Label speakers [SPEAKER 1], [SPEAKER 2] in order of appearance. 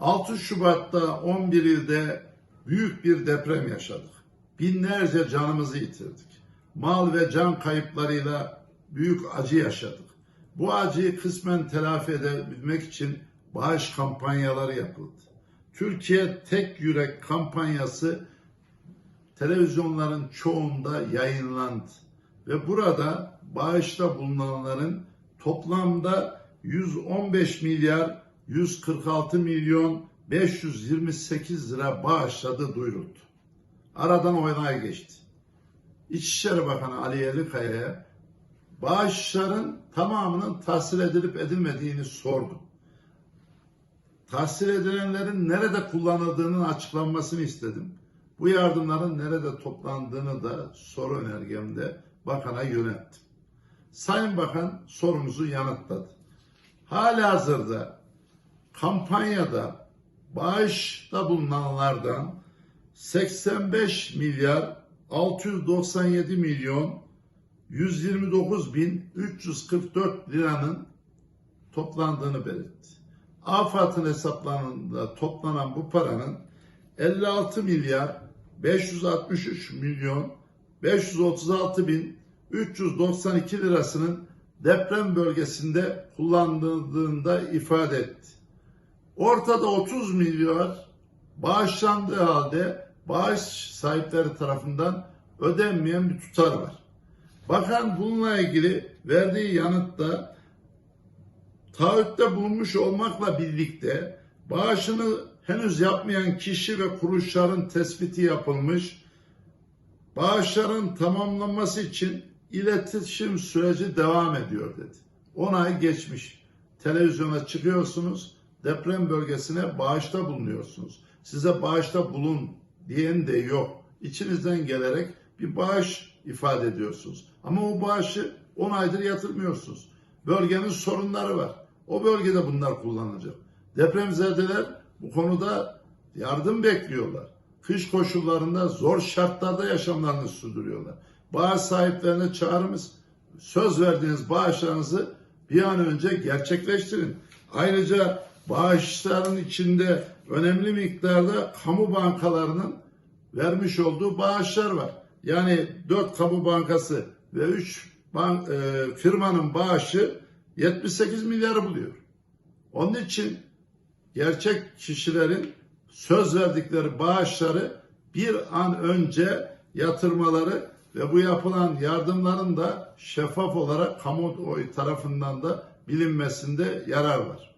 [SPEAKER 1] 6 Şubat'ta 11 ilde büyük bir deprem yaşadık. Binlerce canımızı yitirdik. Mal ve can kayıplarıyla büyük acı yaşadık. Bu acıyı kısmen telafi edebilmek için bağış kampanyaları yapıldı. Türkiye Tek Yürek kampanyası televizyonların çoğunda yayınlandı. Ve burada bağışta bulunanların toplamda 115 milyar 146 milyon 528 lira bağışladığı duyuruldu. Aradan oynaya geçti. İçişleri Bakanı Ali Yerlikaya'ya bağışların tamamının tahsil edilip edilmediğini sordu. Tahsil edilenlerin nerede kullanıldığının açıklanmasını istedim. Bu yardımların nerede toplandığını da soru önergemde bakana yönelttim. Sayın Bakan sorumuzu yanıtladı. Halihazırda kampanyada bağışta bulunanlardan 85 milyar 697 milyon 129 bin 344 liranın toplandığını belirtti. AFAD'ın hesaplarında toplanan bu paranın 56 milyar 563 milyon 536 bin 392 lirasının deprem bölgesinde kullanıldığında ifade etti. Ortada 30 milyar bağışlandığı halde bağış sahipleri tarafından ödenmeyen bir tutar var. Bakan bununla ilgili verdiği yanıtta taahhütte bulunmuş olmakla birlikte bağışını henüz yapmayan kişi ve kuruluşların tespiti yapılmış. Bağışların tamamlanması için iletişim süreci devam ediyor dedi. 10 ay geçmiş. Televizyona çıkıyorsunuz, deprem bölgesine bağışta bulunuyorsunuz. Size bağışta bulun diyen de yok. İçinizden gelerek bir bağış ifade ediyorsunuz. Ama o bağışı 10 aydır yatırmıyorsunuz. Bölgenin sorunları var. O bölgede bunlar kullanılacak. Depremzedeler bu konuda yardım bekliyorlar. Kış koşullarında zor şartlarda yaşamlarını sürdürüyorlar. Bağış sahiplerine çağrımız söz verdiğiniz bağışlarınızı bir an önce gerçekleştirin. Ayrıca bağışların içinde önemli miktarda kamu bankalarının vermiş olduğu bağışlar var. Yani 4 kamu bankası ve 3 bank, e, firmanın bağışı 78 milyarı buluyor. Onun için gerçek kişilerin söz verdikleri bağışları bir an önce yatırmaları ve bu yapılan yardımların da şeffaf olarak kamuoyu tarafından da bilinmesinde yarar var.